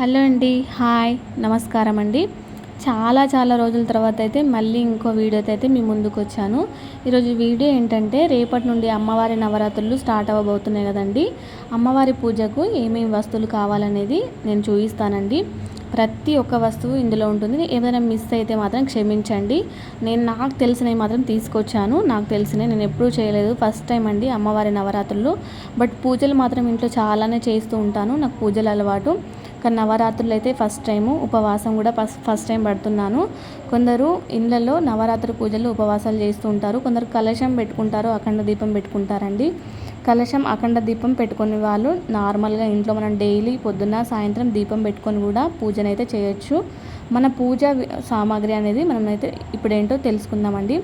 Hello అండి hi నమస్కారం అండి చాలా చాలా రోజుల తర్వాత అయితే మళ్ళీ ఇంకో వీడియోతో అయితే మీ ముందుకు వచ్చాను. ఈరోజు వీడియో ఏంటంటే రేపటి నుండి అమ్మవారి నవరాత్రులు స్టార్ట్ అవ్వబోతున్నాయి కదండి. అమ్మవారి పూజకు ఏమేమి వస్తువులు కావాలనేది నేను చూపిస్తానండి. ప్రతి ఒక్క వస్తువు ఇందులో ఉంటుంది. ఏదైనా మిస్ అయితే మాత్రం క్షమించండి. నేను నాకు తెలిసినవి మాత్రం తీసుకొచ్చాను. నాకు తెలిసినవి నేను ఎప్పుడూ చేయలేదు. ఫస్ట్ టైం అండి అమ్మవారి నవరాత్రులు. బట్ పూజలు మాత్రం ఇంట్లో చాలానే చేస్తూ ఉంటాను. నాకు పూజలు అలవాటు. కానీ నవరాత్రులు అయితే ఫస్ట్ టైము ఉపవాసం కూడా ఫస్ట్ ఫస్ట్ టైం పడుతున్నాను. కొందరు ఇళ్ళల్లో నవరాత్రి పూజలు ఉపవాసాలు చేస్తూ ఉంటారు. కొందరు కలశం పెట్టుకుంటారు అఖండ దీపం పెట్టుకుంటారండి. కలశం అఖండ దీపం పెట్టుకునే వాళ్ళు నార్మల్గా ఇంట్లో మనం డైలీ పొద్దున్న సాయంత్రం దీపం పెట్టుకొని కూడా పూజనైతే చేయొచ్చు. మన పూజ సామాగ్రి అనేది మనమైతే ఇప్పుడేంటో తెలుసుకుందామండి.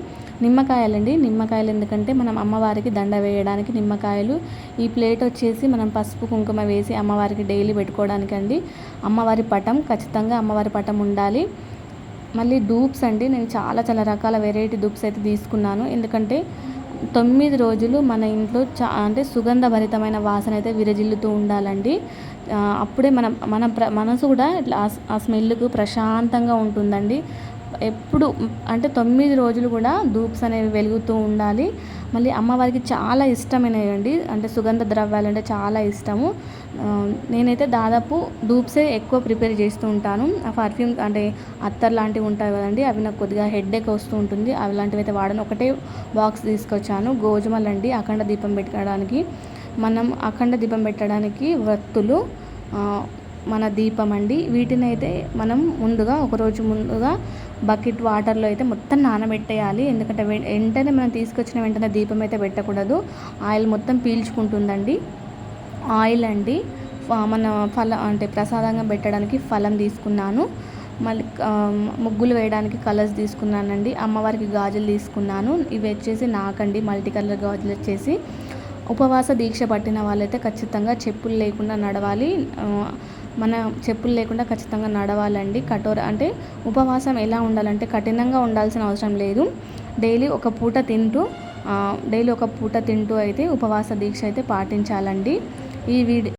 నిమ్మకాయలండి. నిమ్మకాయలు ఎందుకంటే మనం అమ్మవారికి దండ వేయడానికి నిమ్మకాయలు ఈ ప్లేట్ వచ్చేసి మనం పసుపు కుంకుమ వేసి అమ్మవారికి డైలీ పెట్టుకోవడానికి అండి అమ్మవారి పటం ఖచ్చితంగా అమ్మవారి పటం ఉండాలి. మళ్ళీ డూప్స్ అండి. నేను చాలా చాలా రకాల వెరైటీ డూప్స్ అయితే తీసుకున్నాను. ఎందుకంటే తొమ్మిది రోజులు మన ఇంట్లో చా అంటే సుగంధభరితమైన వాసన అయితే విరజిల్లుతూ ఉండాలండి. అప్పుడే మన మన ప్ర మనసు కూడా ఇట్లా ఆ స్మెల్కు ప్రశాంతంగా ఉంటుందండి. ఎప్పుడు అంటే తొమ్మిది రోజులు కూడా ధూప్స్ అనేవి వెలుగుతూ ఉండాలి. మళ్ళీ అమ్మవారికి చాలా ఇష్టమైనవి అండి అంటే సుగంధ ద్రవ్యాలు అంటే చాలా ఇష్టము. నేనైతే దాదాపు ధూప్సే ఎక్కువ ప్రిపేర్ చేస్తూ ఉంటాను. ఆ పర్ఫ్యూమ్ అంటే అత్తర్ లాంటివి ఉంటాయి కదండి అవి నాకు కొద్దిగా హెడ్ఏక్ వస్తూ ఉంటుంది. అవి లాంటివి అయితే వాడను. ఒకటే బాక్స్ తీసుకొచ్చాను గోజుమల్ అండి అఖండ దీపం పెట్టడానికి. మనం అఖండ దీపం పెట్టడానికి వత్తులు మన దీపం అండి. వీటిని అయితే మనం ముందుగా ఒకరోజు ముందుగా బకెట్ వాటర్లో అయితే మొత్తం నానబెట్టేయాలి. ఎందుకంటే వెంటనే మనం తీసుకొచ్చిన వెంటనే దీపం అయితే పెట్టకూడదు. ఆయిల్ మొత్తం పీల్చుకుంటుందండి. ఆయిల్ అండి. మన ఫల అంటే ప్రసాదంగా పెట్టడానికి ఫలం తీసుకున్నాను. మళ్ళీ ముగ్గులు వేయడానికి కలర్స్ తీసుకున్నానండి. అమ్మవారికి గాజులు తీసుకున్నాను. ఇవి వచ్చేసి నాకండి. మల్టీ కలర్ గాజులు వచ్చేసి. ఉపవాస దీక్ష పట్టిన వాళ్ళైతే ఖచ్చితంగా చెప్పులు లేకుండా నడవాలి. మన చెప్పులు లేకుండా ఖచ్చితంగా నడవాలండి. కఠోర అంటే ఉపవాసం ఎలా ఉండాలంటే కఠినంగా ఉండాల్సిన అవసరం లేదు. డైలీ ఒక పూట తింటూ డైలీ ఒక పూట తింటూ అయితే ఉపవాస దీక్ష అయితే పాటించాలండి. ఈ వీడి